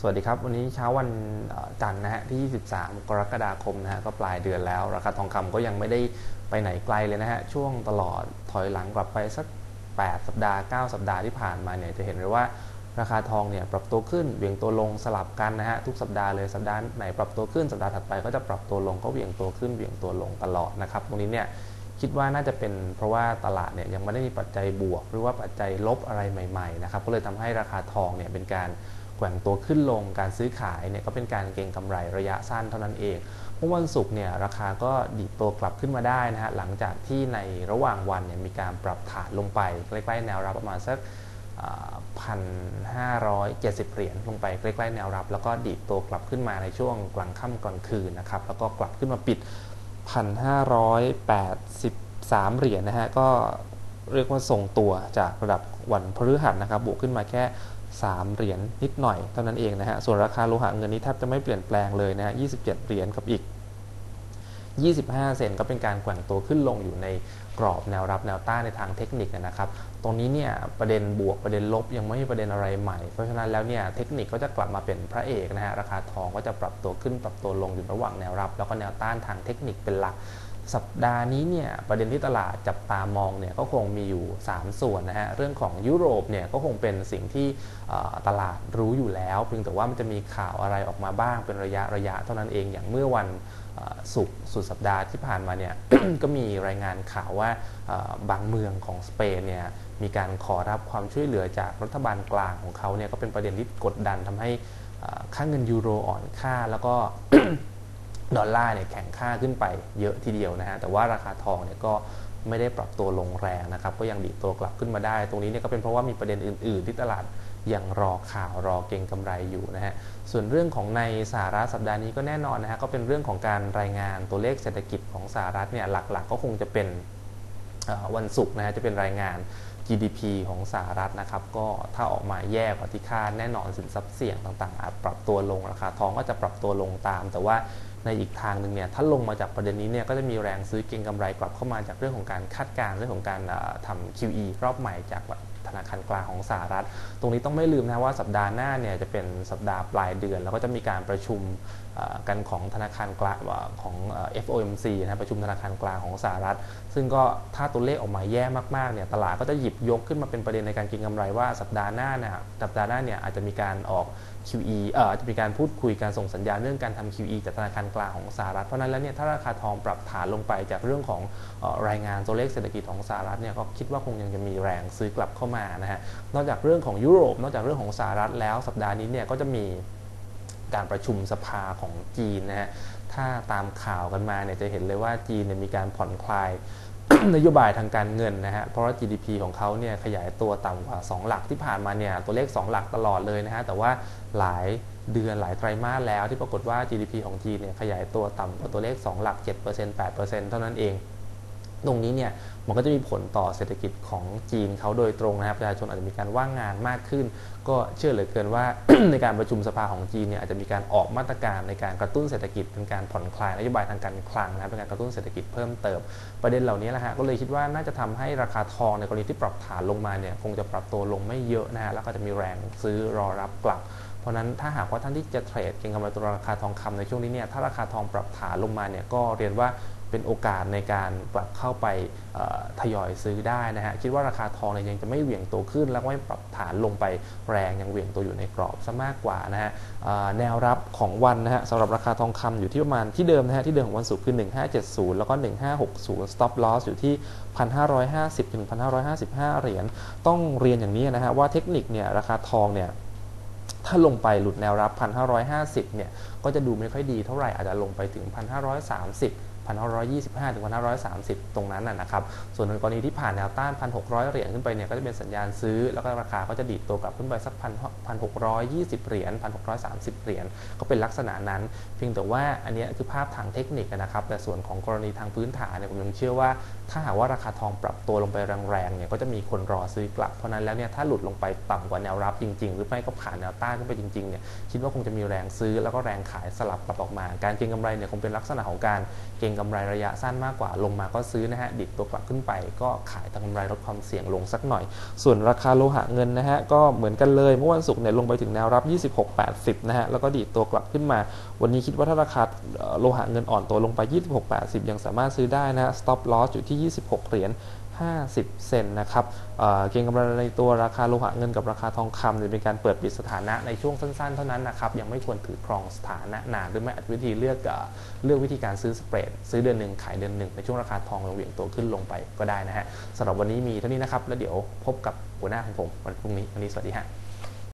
สวัสดีครับ วันนี้เช้าวันจันทร์นะฮะที่ 23 กรกฎาคมนะฮะก็ปลายเดือนแล้ว ราคาทองคำก็ยังไม่ได้ไปไหนไกลเลยนะฮะช่วงตลอดถอยหลังกลับไปสัก 8 สัปดาห์ 9 สัปดาห์ที่ผ่านมาเนี่ยจะเห็นเลยว่าราคาทองเนี่ยปรับตัวขึ้นเวียงตัวลงสลับกันนะฮะทุกสัปดาห์เลยสัปดาห์ไหนปรับตัวขึ้นสัปดาห์ถัดไปก็จะปรับตัวลงก็เวียงตัวขึ้นเวียงตัวลงตลอดนะครับตรงนี้เนี่ยคิดว่าน่าจะเป็นเพราะว่าตลาดเนี่ยยังไม่ได้มีปัจจัยบวก หรือว่าปัจจัยลบอะไรใหม่ๆนะครับก็เลยทำให้ราคาทองเนี่ยเป็นการ แกว่งตัวขึ้นลงการซื้อขายเนี่ยก็เป็นการเก็งกำไรระยะสั้นเท่านั้นเองเมื่อวันศุกร์เนี่ยราคาก็ดีดตัวกลับขึ้นมาได้นะฮะหลังจากที่ในระหว่างวันเนี่ยมีการปรับฐานลงไปใกล้ๆแนวรับประมาณสักพันห้าร้อยเจ็ดสิบเหรียญลงไปใกล้ๆแนวรับ แล้วก็ดีดตัวกลับขึ้นมาในช่วงกลางค่ำกลางคืนนะครับแล้วก็กลับขึ้นมาปิดพันห้าร้อยแปดสิบสามเหรียญนะฮะก็เรียกว่าส่งตัวจากระดับวันพฤหัสนะครับบวกขึ้นมาแค่ 3 เหรียญนิดหน่อยเท่านั้นเองนะฮะ ส่วนราคาโลหะเงินนี้แทบจะไม่เปลี่ยนแปลงเลยนะฮะ 27 เหรียญกับอีก 25 เซนก็เป็นการแกว่งตัวขึ้นลงอยู่ในกรอบแนวรับแนวต้านในทางเทคนิคนะครับ ตรงนี้เนี่ยประเด็นบวกประเด็นลบยังไม่มีประเด็นอะไรใหม่ เพราะฉะนั้นแล้วเนี่ยเทคนิคก็จะกลับมาเป็นพระเอกนะฮะ ราคาทองก็จะปรับตัวขึ้นปรับตัวลงอยู่ระหว่างแนวรับ แล้วก็แนวต้านทางเทคนิคเป็นหลัก สัปดาห์นี้เนี่ยประเด็นที่ตลาดจับตามองเนี่ยก็คงมีอยู่ 3 ส่วนนะฮะเรื่องของยุโรปเนี่ยก็คงเป็นสิ่งที่ตลาดรู้อยู่แล้วเพียงแต่ว่ามันจะมีข่าวอะไรออกมาบ้างเป็นระยะระยะเท่านั้นเองอย่างเมื่อวันศุกร์สุดสัปดาห์ที่ผ่านมาเนี่ยก็มีรายงานข่าวว่าบางเมืองของสเปนเนี่ยมีการขอรับความช่วยเหลือจากรัฐบาลกลางของเขาเนี่ยก็เป็นประเด็นที่กดดันทำให้ค่าเงินยูโรอ่อนค่าแล้วก็ ดอลลาร์เนี่ยแข็งค่าขึ้นไปเยอะทีเดียวนะฮะแต่ว่าราคาทองเนี่ยก็ไม่ได้ปรับตัวลงแรงนะครับก็ยังดีตัวกลับขึ้นมาได้ ตรงนี้เนี่ยก็เป็นเพราะว่ามีประเด็นอื่น ๆ ที่ตลาดยังรอข่าวรอเก็งกำไรอยู่นะฮะส่วนเรื่องของในสหรัฐสัปดาห์นี้ก็แน่นอนนะฮะก็เป็นเรื่องของการรายงานตัวเลขเศรษฐกิจของสหรัฐเนี่ยหลัก ๆ ก็คงจะเป็นวันศุกร์นะฮะจะเป็นรายงาน GDP ของสหรัฐนะครับก็ถ้าออกมาแย่กว่าที่คาดแน่นอนสินทรัพย์เสี่ยงต่างๆอาจปรับตัวลงราคาทองก็จะปรับตัวลงตาม แต่ว่า ในอีกทางหนึ่งเนี่ยถ้าลงมาจากประเด็นนี้เนี่ยก็จะมีแรงซื้อเก็งกำไรกลับเข้ามาจากเรื่องของการคาดการณ์เรื่องของการทำ QE รอบใหม่จาก ธนาคารกลางของสหรัฐ ตรงนี้ต้องไม่ลืมนะว่าสัปดาห์หน้าเนี่ยจะเป็นสัปดาห์ปลายเดือน แล้วก็จะมีการประชุมกันของธนาคารกลางของ FOMC นะประชุมธนาคารกลางของสหรัฐ ซึ่งก็ถ้าตัวเลขออกมาแย่มากๆเนี่ยตลาดก็จะหยิบยกขึ้นมาเป็นประเด็นในการก็งกำไรว่าสัปดาห์หน้าเนี่ยสัปดาห์หน้าเนี่ยอาจจะมีการออก QE เอ่อจะมีการพูดคุยการส่งสัญญาณเรื่องการทำ QE จากธนาคารกลางของสหรัฐ เพราะนั้นแล้วเนี่ยถ้าราคาทองปรับฐานลงไปจากเรื่องของรายงานตัวเลขเศรษฐกิจของสหรัฐเนี่ยก็คิดว่าคงยังจะมีแรงซื้อกลับเข้ามานะฮะนอกจากเรื่องของยุโรป นอกจากเรื่องของสหรัฐแล้วสัปดาห์นี้เนี่ยก็จะมีการประชุมสภาของจีนนะฮะถ้าตามข่าวกันมาเนี่ยจะเห็นเลยว่าจีนเนี่ยมีการผ่อนคลายนโยบายทางการเงินนะฮะ เพราะว่า GDP ของเขาเนี่ยขยายตัวต่ำกว่า 2 หลักที่ผ่านมาเนี่ยตัวเลข 2 หลักตลอดเลยนะฮะ แต่ว่าหลายเดือนหลายไตรมาสแล้วที่ปรากฏว่า GDP ของจีนเนี่ยขยายตัวต่ำกว่าตัวเลข 2 หลัก 7% 8%เท่านั้นเอง ตรงนี้เนี่ยมันก็จะมีผลต่อเศรษฐกิจของจีนเขาโดยตรงนะครับประชาชนอาจจะมีการว่างงานมากขึ้น ก็เชื่อเหลือเกินว่า ในการประชุมสภาของจีนเนี่ยอาจจะมีการออกมาตรการในการกระตุ้นเศรษฐกิจเป็นการผ่อนคลายนโยบายทางการคลังนะเป็นการกระตุ้นเศรษฐกิจเพิ่มเติม ประเด็นเหล่านี้แหละฮะก็เลยคิดว่าน่าจะทำให้ราคาทองในกรณีที่ปรับฐานลงมาเนี่ยคงจะปรับตัวลงไม่เยอะนะฮะแล้วก็จะมีแรงซื้อรอรับกลับเพราะนั้นถ้าหากว่าท่านที่จะเทรดเก็งกำไรตัวราคาทองคำในช่วงนี้เนี่ยถ้าราคาทองปรับฐานลงมาเนี่ยก็เรียนว่า เป็นโอกาสในการกลับเข้าไปทยอยซื้อได้นะฮะคิดว่าราคาทองเนี่ยยังจะไม่เหวี่ยงตัวขึ้น แล้วไม่ปรับฐานลงไปแรงยังเหวี่ยงตัวอยู่ในกรอบซะมากกว่านะฮะแนวรับของวันนะฮะสำหรับราคาทองคำอยู่ที่ประมาณที่เดิมนะฮะที่เดิมของวันศุกร์คือ 1570 แล้วก็ 1560 stop loss อยู่ที่ 1,550ถึง1,555 เหรียญต้องเรียนอย่างนี้นะฮะว่าเทคนิคเนี่ยราคาทองเนี่ยถ้าลงไปหลุดแนวรับ 1,550 เนี่ย ก็จะดูไม่ค่อยดีเท่าไหร่ อาจจะลงไปถึง 1,530 1,525 ถึง 1,530 ตรงนั้นนะครับ ส่วนในกรณีที่ผ่านแนวต้าน 1,600 เหรียญขึ้นไปเนี่ยก็จะเป็นสัญญาณซื้อ แล้วก็ราคาก็จะดีดตัวกลับขึ้นไปสัก 1,620 เหรียญ 1,630 เหรียญ ก็เป็นลักษณะนั้น เพียงแต่ว่าอันนี้คือภาพทางเทคนิคนะครับ แต่ส่วนของกรณีทางพื้นฐานเนี่ยผมยังเชื่อว่า ถ้าหากว่าราคาทองปรับตัวลงไปแรงๆเนี่ยก็จะมีคนรอซื้อกลับ เพราะนั้นแล้วเนี่ยถ้าหลุดลงไปต่ำกว่าแนวรับจริง ๆ หรือไม่ก็ผ่านแนวต้านขึ้นไปจริงๆเนี่ยคิดว่าคงจะมีแรงซื้อแล้วก็แรงขายสลับกลับออกมา การเก็งกำไรเนี่ยคงเป็นลักษณะของการเก็งกำไรระยะสั้นมากกว่าลงมาก็ซื้อนะฮะดิดตัวกลับขึ้นไป ก็ขายทางกำไรลดความเสี่ยงลงสักหน่อย ส่วนราคาโลหะเงินนะฮะก็เหมือนกันเลยเมื่อวันศุกร์เนี่ยลงไปถึงแนวรับ 26.80 นะฮะแล้วก็ดีดตัวกลับขึ้นมา วันนี้คิดว่าถ้าราคาโลหะเงินอ่อนตัวลงไป 26.80 ยังสามารถซื้อได้นะ stop loss อยู่ที่ 26 เหรียญ 50 เซนนะครับเเก็งกำไรในตัวราคาโลหะเงินกับราคาทองคำจะเป็นการเปิดปิดสถานะในช่วงสั้นๆ เท่านั้นนะครับ ยังไม่ควรถือครองสถานะนานหรือไม่อาจวิธีเลือกเลือกวิธีการซื้อสเปรด ซื้อเดือนหนึ่งขายเดือนหนึ่งในช่วงราคาทองเหวี่ยงตัวขึ้นลงไปก็ได้นะฮะสำหรับวันนี้มีเท่านี้นะครับ แล้วเดี๋ยวพบกับหัวหน้าของผมวันพรุ่งนี้วันนี้สวัสดีฮะ